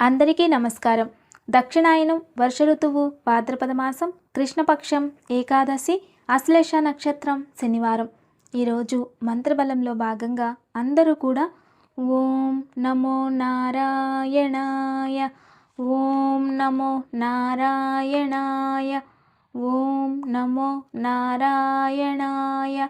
అందరికీ నమస్కారం. దక్షిణాయనం వర్ష ఋతువు భాద్రపద మాసం కృష్ణపక్షం ఏకాదశి అశ్లేష నక్షత్రం శనివారం. ఈరోజు మంత్రబలంలో భాగంగా అందరూ కూడా ఓం నమో నారాయణాయ ఓం నమో నారాయణాయ ఓం నమో నారాయణాయ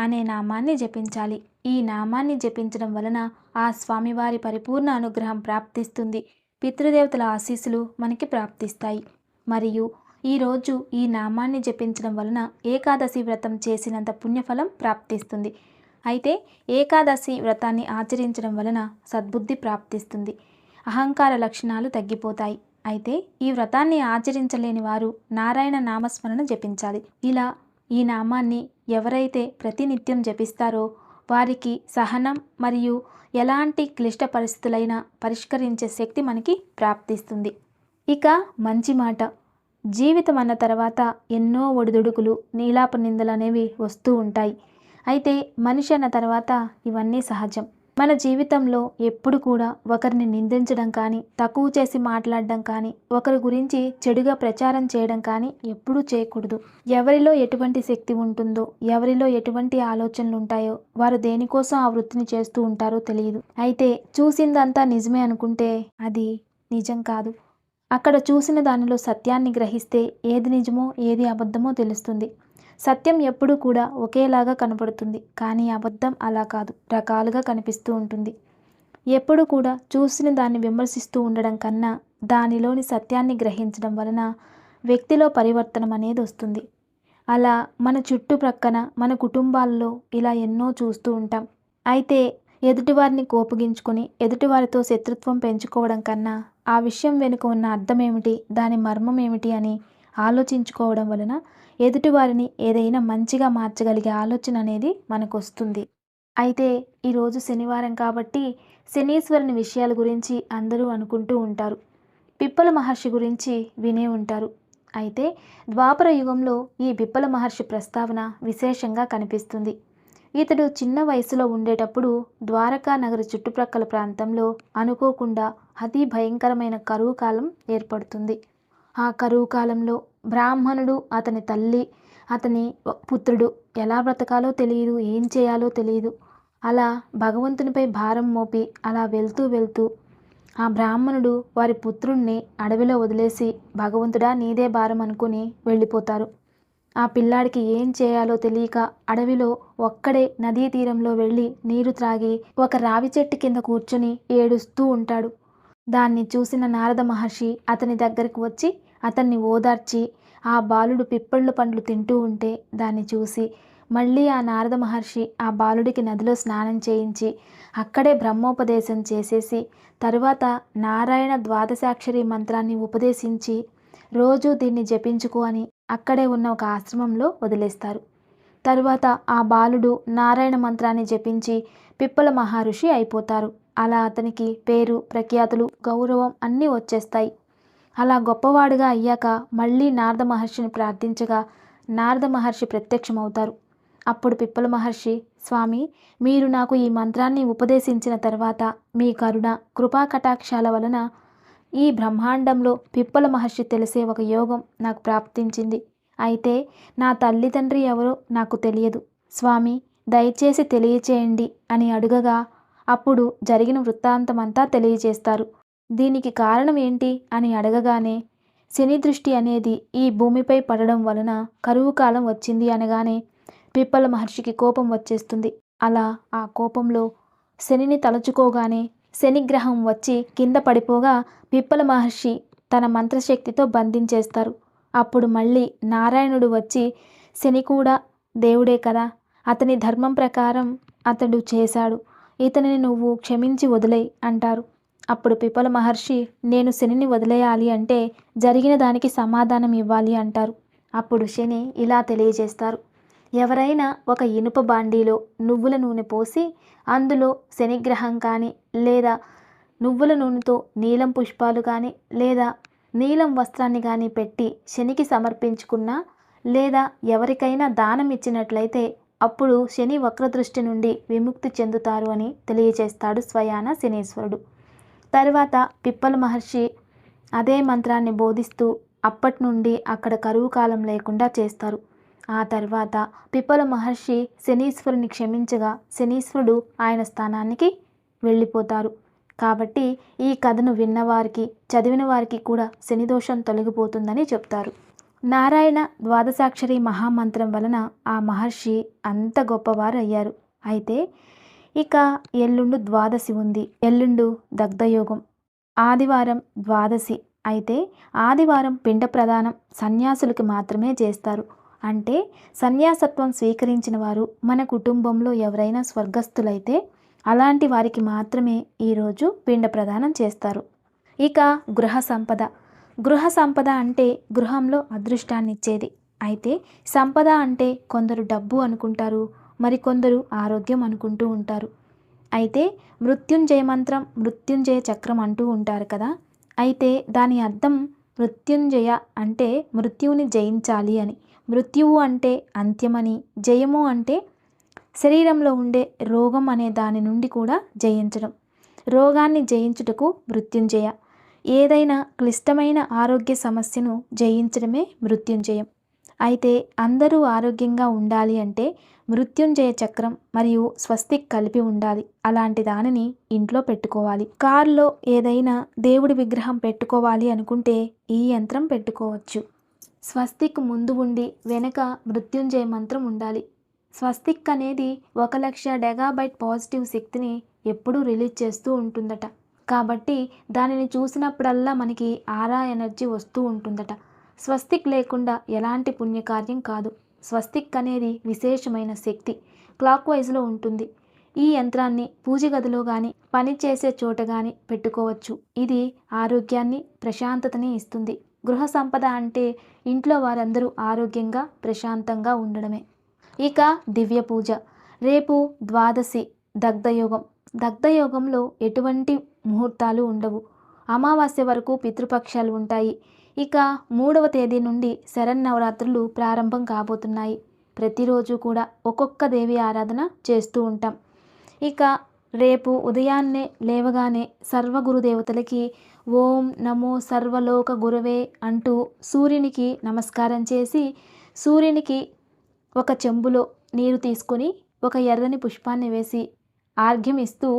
అనే నామాన్ని జపించాలి. ఈ నామాన్ని జపించడం వలన ఆ స్వామివారి పరిపూర్ణ అనుగ్రహం ప్రాప్తిస్తుంది. పితృదేవతల ఆశీస్సులు మనకి ప్రాప్తిస్తాయి. మరియు ఈరోజు ఈ నామాన్ని జపించడం వలన ఏకాదశి వ్రతం చేసినంత పుణ్యఫలం ప్రాప్తిస్తుంది. అయితే ఏకాదశి వ్రతాన్ని ఆచరించడం వలన సద్బుద్ధి ప్రాప్తిస్తుంది. అహంకార లక్షణాలు తగ్గిపోతాయి. అయితే ఈ వ్రతాన్ని ఆచరించలేని వారు నారాయణ నామస్మరణ జపించాలి. ఇలా ఈ నామాన్ని ఎవరైతే ప్రతినిత్యం జపిస్తారో వారికి సహనం మరియు ఎలాంటి క్లిష్ట పరిస్థితులైనా పరిష్కరించే శక్తి మనకి ప్రాప్తిస్తుంది. ఇక మంచి మాట. జీవితం అన్న తర్వాత ఎన్నో ఒడిదుడుకులు నీలాప నిందలు అనేవి వస్తూ ఉంటాయి. అయితే మనిషి అన్న తర్వాత ఇవన్నీ సహజం. మన జీవితంలో ఎప్పుడు కూడా ఒకరిని నిందించడం కానీ తక్కువ చేసి మాట్లాడడం కానీ ఒకరి గురించి చెడుగా ప్రచారం చేయడం కానీ ఎప్పుడూ చేయకూడదు. ఎవరిలో ఎటువంటి శక్తి ఉంటుందో ఎవరిలో ఎటువంటి ఆలోచనలు ఉంటాయో వారు దేనికోసం ఆ వృత్తిని చేస్తూ ఉంటారో తెలియదు. అయితే చూసిందంతా నిజమే అనుకుంటే అది నిజం కాదు. అక్కడ చూసిన దానిలో సత్యాన్ని గ్రహిస్తే ఏది నిజమో ఏది అబద్ధమో తెలుస్తుంది. సత్యం ఎప్పుడూ కూడా ఒకేలాగా కనపడుతుంది కానీ అబద్ధం అలా కాదు. రకాలుగా కనిపిస్తూ ఉంటుంది. ఎప్పుడు కూడా చూసిన దాన్ని విమర్శిస్తూ ఉండడం కన్నా దానిలోని సత్యాన్ని గ్రహించడం వలన వ్యక్తిలో పరివర్తనం అనేది వస్తుంది. అలా మన చుట్టుప్రక్కన మన కుటుంబాల్లో ఇలా ఎన్నో చూస్తూ ఉంటాం. అయితే ఎదుటివారిని కోపగించుకొని ఎదుటివారితో శత్రుత్వం పెంచుకోవడం కన్నా ఆ విషయం వెనుక ఉన్న అర్థం ఏమిటి దాని మర్మం ఏమిటి అని ఆలోచించుకోవడం వలన ఎదుటివారిని ఏదైనా మంచిగా మార్చగలిగే ఆలోచన అనేది మనకు వస్తుంది అయితే ఈరోజు శనివారం కాబట్టి శనీశ్వరుని విషయాల గురించి అందరూ అనుకుంటూ ఉంటారు. పిప్పల మహర్షి గురించి వినే ఉంటారు. అయితే ద్వాపర యుగంలో ఈ పిప్పల మహర్షి ప్రస్తావన విశేషంగా కనిపిస్తుంది. ఇతడు చిన్న వయసులో ఉండేటప్పుడు ద్వారకా నగర చుట్టుప్రక్కల ప్రాంతంలో అనుకోకుండా అతి భయంకరమైన కరువు కాలం ఏర్పడుతుంది. ఆ కరువు కాలంలో బ్రాహ్మణుడు అతని తల్లి అతని పుత్రుడు ఎలా బ్రతకాలో తెలియదు ఏం చేయాలో తెలియదు. అలా భగవంతునిపై భారం మోపి అలా వెళ్తూ వెళ్తూ ఆ బ్రాహ్మణుడు వారి పుత్రుణ్ణి అడవిలో వదిలేసి భగవంతుడా నీదే భారం అనుకుని వెళ్ళిపోతారు. ఆ పిల్లాడికి ఏం చేయాలో తెలియక అడవిలో ఒక్కడే నదీ తీరంలో వెళ్ళి నీరు త్రాగి ఒక రావి చెట్టు కింద కూర్చుని ఏడుస్తూ ఉంటాడు. దాన్ని చూసిన నారద మహర్షి అతని దగ్గరకు వచ్చి అతన్ని ఓదార్చి ఆ బాలుడు పిప్పళ్ళు పండ్లు తింటూ ఉంటే దాన్ని చూసి మళ్ళీ ఆ నారద మహర్షి ఆ బాలుడికి నదిలో స్నానం చేయించి అక్కడే బ్రహ్మోపదేశం చేసేసి తరువాత నారాయణ ద్వాదశాక్షరి మంత్రాన్ని ఉపదేశించి రోజు దీన్ని జపించుకో అని అక్కడే ఉన్న ఒక ఆశ్రమంలో వదిలేస్తారు. తరువాత ఆ బాలుడు నారాయణ మంత్రాన్ని జపించి పిప్పల మహర్షి అయిపోతారు. అలా అతనికి పేరు ప్రఖ్యాతులు గౌరవం అన్నీ వచ్చేస్తాయి. అలా గొప్పవాడుగా అయ్యాక మళ్ళీ నారద మహర్షిని ప్రార్థించగా నారద మహర్షి ప్రత్యక్షమవుతారు. అప్పుడు పిప్పల మహర్షి స్వామి మీరు నాకు ఈ మంత్రాన్ని ఉపదేశించిన తర్వాత మీ కరుణ కృపా కటాక్షాల వలన ఈ బ్రహ్మాండంలో పిప్పల మహర్షి తెలిసే ఒక యోగం నాకు ప్రాప్తించింది. అయితే నా తల్లిదండ్రి ఎవరో నాకు తెలియదు. స్వామి దయచేసి తెలియచేయండి అని అడుగగా అప్పుడు జరిగిన వృత్తాంతమంతా తెలియజేస్తారు. దీనికి కారణం ఏంటి అని అడగగానే శని దృష్టి అనేది ఈ భూమిపై పడడం వలన కరువు కాలం వచ్చింది అనగానే పిప్పల మహర్షికి కోపం వచ్చేస్తుంది. అలా ఆ కోపంలో శనిని తలుచుకోగానే శనిగ్రహం వచ్చి కింద పడిపోగా పిప్పల మహర్షి తన మంత్రశక్తితో బంధించేస్తారు. అప్పుడు మళ్ళీ నారాయణుడు వచ్చి శని కూడా దేవుడే కదా అతని ధర్మం ప్రకారం అతడు చేశాడు ఇతనిని నువ్వు క్షమించి వదిలేయి అంటారు. అప్పుడు పిపల మహర్షి నేను శనిని వదిలేయాలి అంటే జరిగిన దానికి సమాధానం ఇవ్వాలి అంటారు. అప్పుడు శని ఇలా తెలియజేస్తారు. ఎవరైనా ఒక ఇనుప బాండీలో నువ్వుల నూనె పోసి అందులో శనిగ్రహం కానీ లేదా నువ్వుల నూనెతో నీలం పుష్పాలు కానీ లేదా నీలం వస్త్రాన్ని కానీ పెట్టి శనికి సమర్పించుకున్నా లేదా ఎవరికైనా దానం ఇచ్చినట్లయితే అప్పుడు శని వక్రదృష్టి నుండి విముక్తి చెందుతారు అని తెలియజేస్తాడు స్వయాన శనీశ్వరుడు. తర్వాత పిప్పల మహర్షి అదే మంత్రాన్ని బోధిస్తూ అప్పటి నుండి అక్కడ కరువు కాలం లేకుండా చేస్తారు. ఆ తర్వాత పిప్పల మహర్షి శనీశ్వరుని క్షమించగా శనీశ్వరుడు ఆయన స్థానానికి వెళ్ళిపోతారు. కాబట్టి ఈ కథను విన్నవారికి చదివిన వారికి కూడా శనిదోషం తొలగిపోతుందని చెప్తారు. నారాయణ ద్వాదశాక్షరి మహామంత్రం వలన ఆ మహర్షి అంత గొప్పవారు అయ్యారు అయితే ఇక ఎల్లుండు ద్వాదశి ఉంది. ఎల్లుండు దగ్ధయోగం. ఆదివారం ద్వాదశి. అయితే ఆదివారం పిండ ప్రదానం సన్యాసులకి మాత్రమే చేస్తారు. అంటే సన్యాసత్వం స్వీకరించిన వారు మన కుటుంబంలో ఎవరైనా స్వర్గస్థులైతే అలాంటి వారికి మాత్రమే ఈరోజు పిండ ప్రదానం చేస్తారు. ఇక గృహ సంపద. గృహ సంపద అంటే గృహంలో అదృష్టాన్ని ఇచ్చేది అయితే సంపద అంటే కొందరు డబ్బు అనుకుంటారు. మరికొందరు ఆరోగ్యం అనుకుంటూ ఉంటారు. అయితే మృత్యుంజయ మంత్రం మృత్యుంజయ చక్రం అంటూ ఉంటారు కదా. అయితే దాని అర్థం మృత్యుంజయ అంటే మృత్యువుని జయించాలి అని. మృత్యువు అంటే అంత్యమని జయము అంటే శరీరంలో ఉండే రోగం అనే దాని నుండి కూడా జయించడం. రోగాన్ని జయించుటకు మృత్యుంజయ. ఏదైనా క్లిష్టమైన ఆరోగ్య సమస్యను జయించడమే మృత్యుంజయం. అయితే అందరూ ఆరోగ్యంగా ఉండాలి అంటే మృత్యుంజయ చక్రం మరియు స్వస్తిక్ కలిపి ఉండాలి. అలాంటి దానిని ఇంట్లో పెట్టుకోవాలి. కారులో ఏదైనా దేవుడి విగ్రహం పెట్టుకోవాలి అనుకుంటే ఈ యంత్రం పెట్టుకోవచ్చు. స్వస్తిక్ ముందు ఉండి వెనక మృత్యుంజయ మంత్రం ఉండాలి. స్వస్తిక్ అనేది ఒక లక్ష డెగాబైట్ పాజిటివ్ శక్తిని ఎప్పుడూ రిలీజ్ చేస్తూ ఉంటుందట. కాబట్టి దానిని చూసినప్పుడల్లా మనకి ఆరా ఎనర్జీ వస్తూ ఉంటుందట. స్వస్తిక్ లేకుండా ఎలాంటి పుణ్యకార్యం కాదు. స్వస్తిక్ అనేది విశేషమైన శక్తి. క్లాక్ వైజ్లో ఉంటుంది. ఈ యంత్రాన్ని పూజ గదిలో కానీ పని చేసే చోట కానీ పెట్టుకోవచ్చు. ఇది ఆరోగ్యాన్ని ప్రశాంతతని ఇస్తుంది. గృహ సంపద అంటే ఇంట్లో వారందరూ ఆరోగ్యంగా ప్రశాంతంగా ఉండడమే. ఇక దివ్య పూజ. రేపు ద్వాదశి దగ్ధయోగం. దగ్ధయోగంలో ఎటువంటి ముహూర్తాలు ఉండవు. అమావాస్య వరకు పితృపక్షాలు ఉంటాయి. ఇక మూడవ తేదీ నుండి శరన్నవరాత్రులు ప్రారంభం కాబోతున్నాయి. ప్రతిరోజు కూడా ఒక్కొక్క దేవి ఆరాధన చేస్తూ ఉంటాం. ఇక రేపు ఉదయాన్నే లేవగానే సర్వగురుదేవతలకి ఓం నమో సర్వలోక గురవే అంటూ సూర్యునికి నమస్కారం చేసి సూర్యునికి ఒక చెంబులో నీరు తీసుకొని ఒక ఎర్రని పుష్పాన్ని వేసి ఆర్ఘ్యం ఇస్తూ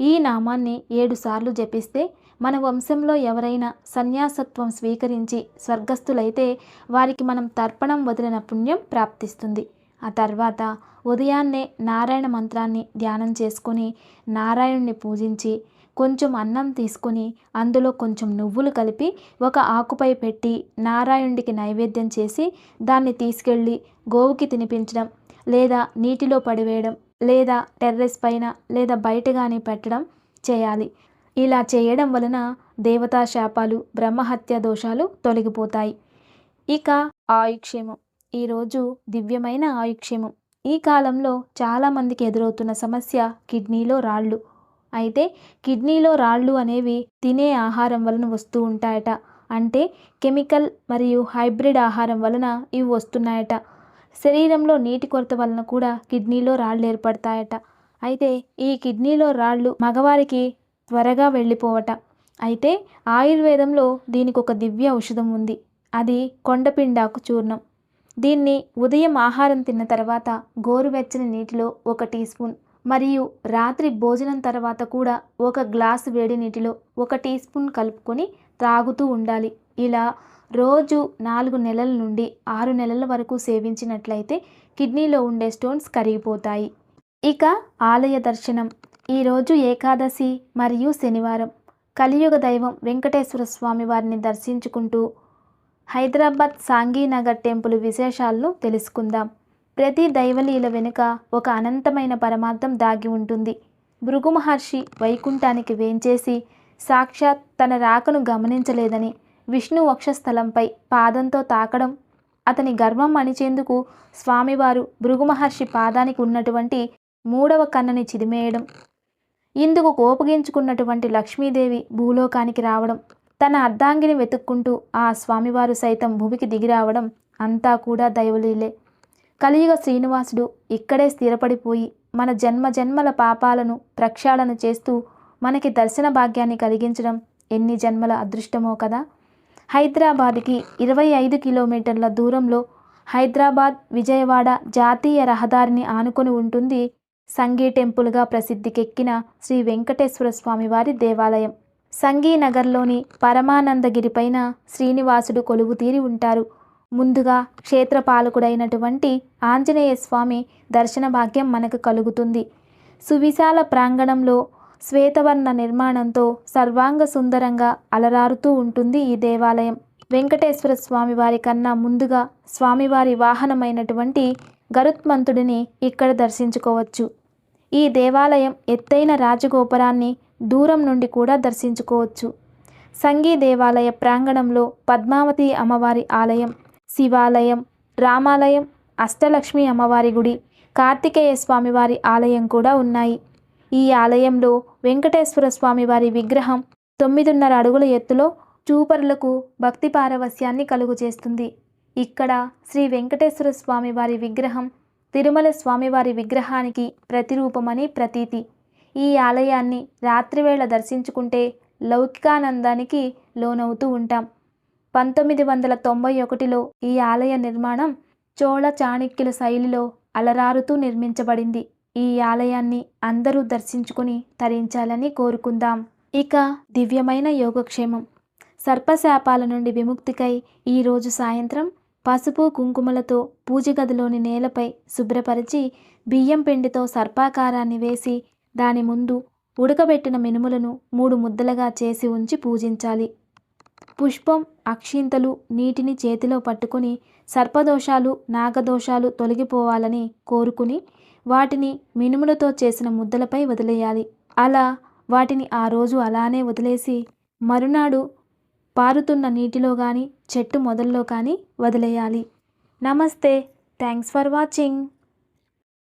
ఈ నామాన్ని ఏడుసార్లు జపిస్తే మన వంశంలో ఎవరైనా సన్యాసత్వం స్వీకరించి స్వర్గస్థులైతే వారికి మనం తర్పణం వదిలిన పుణ్యం ప్రాప్తిస్తుంది. ఆ తర్వాత ఉదయాన్నే నారాయణ మంత్రాన్ని ధ్యానం చేసుకొని నారాయణుణ్ణి పూజించి కొంచెం అన్నం తీసుకొని అందులో కొంచెం నువ్వులు కలిపి ఒక ఆకుపై పెట్టి నారాయణుడికి నైవేద్యం చేసి దాన్ని తీసుకెళ్ళి గోవుకి తినిపించడం లేదా నీటిలో పడివేయడం లేదా టెర్రస్ పైన లేదా బయట కానీ పెట్టడం చేయాలి. ఇలా చేయడం వలన దేవతా శాపాలు బ్రహ్మహత్య దోషాలు తొలగిపోతాయి. ఇక ఆయుక్షేమం. ఈరోజు దివ్యమైన ఆయుక్షేమం. ఈ కాలంలో చాలామందికి ఎదురవుతున్న సమస్య కిడ్నీలో రాళ్ళు. అయితే కిడ్నీలో రాళ్ళు అనేవి తినే ఆహారం వలన వస్తూ ఉంటాయట. అంటే కెమికల్ మరియు హైబ్రిడ్ ఆహారం వలన ఇవి వస్తున్నాయట. శరీరంలో నీటి కొరత వలన కూడా కిడ్నీలో రాళ్ళు ఏర్పడతాయట. అయితే ఈ కిడ్నీలో రాళ్ళు మగవారికి త్వరగా వెళ్ళిపోవట. అయితే ఆయుర్వేదంలో దీనికి ఒక దివ్య ఔషధం ఉంది. అది కొండపిండాకు చూర్ణం. దీన్ని ఉదయం ఆహారం తిన్న తర్వాత గోరువెచ్చని నీటిలో ఒక టీ స్పూన్ మరియు రాత్రి భోజనం తర్వాత కూడా ఒక గ్లాసు వేడి నీటిలో ఒక టీ స్పూన్ కలుపుకొని త్రాగుతూ ఉండాలి. ఇలా రోజు నాలుగు నెలల నుండి ఆరు నెలల వరకు సేవించినట్లయితే కిడ్నీలో ఉండే స్టోన్స్ కరిగిపోతాయి. ఇక ఆలయ దర్శనం. ఈరోజు ఏకాదశి మరియు శనివారం. కలియుగ దైవం వెంకటేశ్వర స్వామి వారిని దర్శించుకుంటూ హైదరాబాద్ సాంఘీనగర్ టెంపుల్ విశేషాలను తెలుసుకుందాం. ప్రతి దైవలీల వెనుక ఒక అనంతమైన పరమార్థం దాగి ఉంటుంది. భృగు మహర్షి వైకుంఠానికి వేంచేసి సాక్షాత్ తన రాకను గమనించలేదని విష్ణు వక్షస్థలంపై పాదంతో తాకడం అతని గర్వం అణిచేందుకు స్వామివారు భృగు మహర్షి పాదానికి ఉన్నటువంటి మూడవ కన్నని చిదిమేయడం ఇందుకు కోపగించుకున్నటువంటి లక్ష్మీదేవి భూలోకానికి రావడం తన అర్ధాంగిని వెతుక్కుంటూ ఆ స్వామివారు సైతం భూమికి దిగిరావడం అంతా కూడా దైవలీలే. కలియుగ శ్రీనివాసుడు ఇక్కడే స్థిరపడిపోయి మన జన్మ జన్మల పాపాలను ప్రక్షాళన చేస్తూ మనకి దర్శన భాగ్యాన్ని కలిగించడం ఎన్ని జన్మల అదృష్టమో కదా! హైదరాబాద్కి ఇరవై ఐదు కిలోమీటర్ల దూరంలో హైదరాబాద్ విజయవాడ జాతీయ రహదారిని ఆనుకొని ఉంటుంది సంఘీ టెంపుల్గా ప్రసిద్ధికెక్కిన శ్రీ వెంకటేశ్వర స్వామివారి దేవాలయం. సంఘీనగర్లోని పరమానందగిరి పైన శ్రీనివాసుడు కొలువు తీరి ఉంటారు. ముందుగా క్షేత్రపాలకుడైనటువంటి ఆంజనేయ స్వామి దర్శన భాగ్యం మనకు కలుగుతుంది. సువిశాల ప్రాంగణంలో శ్వేతవర్ణ నిర్మాణంతో సర్వాంగ సుందరంగా అలరారుతూ ఉంటుంది ఈ దేవాలయం. వెంకటేశ్వర స్వామి వారి కన్నా ముందుగా స్వామివారి వాహనమైనటువంటి గరుత్మంతుడిని ఇక్కడ దర్శించుకోవచ్చు. ఈ దేవాలయం ఎత్తైన రాజగోపురాన్ని దూరం నుండి కూడా దర్శించుకోవచ్చు. సంగీ దేవాలయ ప్రాంగణంలో పద్మావతి అమ్మవారి ఆలయం శివాలయం రామాలయం అష్టలక్ష్మి అమ్మవారి గుడి కార్తికేయ స్వామివారి ఆలయం కూడా ఉన్నాయి. ఈ ఆలయంలో వెంకటేశ్వర స్వామివారి విగ్రహం తొమ్మిదిన్నర అడుగుల ఎత్తులో చూపరులకు భక్తి పారవస్యాన్ని కలుగు చేస్తుంది ఇక్కడ శ్రీ వెంకటేశ్వర స్వామివారి విగ్రహం తిరుమల స్వామివారి విగ్రహానికి ప్రతిరూపమని ప్రతీతి. ఈ ఆలయాన్ని రాత్రివేళ దర్శించుకుంటే లౌకికానందానికి లోనవుతూ ఉంటాం. పంతొమ్మిది వందల తొంభై ఒకటిలో ఈ ఆలయ నిర్మాణం చోళ చాణక్యుల శైలిలో అలరారుతూ నిర్మించబడింది. ఈ ఆలయాన్ని అందరూ దర్శించుకుని తరించాలని కోరుకుందాం. ఇక దివ్యమైన యోగక్షేమం. సర్పశాపాల నుండి విముక్తికై ఈరోజు సాయంత్రం పసుపు కుంకుమలతో పూజ గదిలోని నేలపై శుభ్రపరిచి బియ్యం పిండితో సర్పాకారాన్ని వేసి దాని ముందు ఉడకబెట్టిన మినుములను మూడు ముద్దలుగా చేసి ఉంచి పూజించాలి. పుష్పం అక్షింతలు నీటిని చేతిలో పట్టుకొని సర్పదోషాలు నాగదోషాలు తొలగిపోవాలని కోరుకుని వాటిని మినుములతో చేసిన ముద్దలపై వదిలేయాలి. అలా వాటిని ఆ రోజు అలానే వదిలేసి మరునాడు పారుతున్న నీటిలో కానీ చెట్టు మొదల్లో కానీ వదిలేయాలి. నమస్తే. Thanks for watching.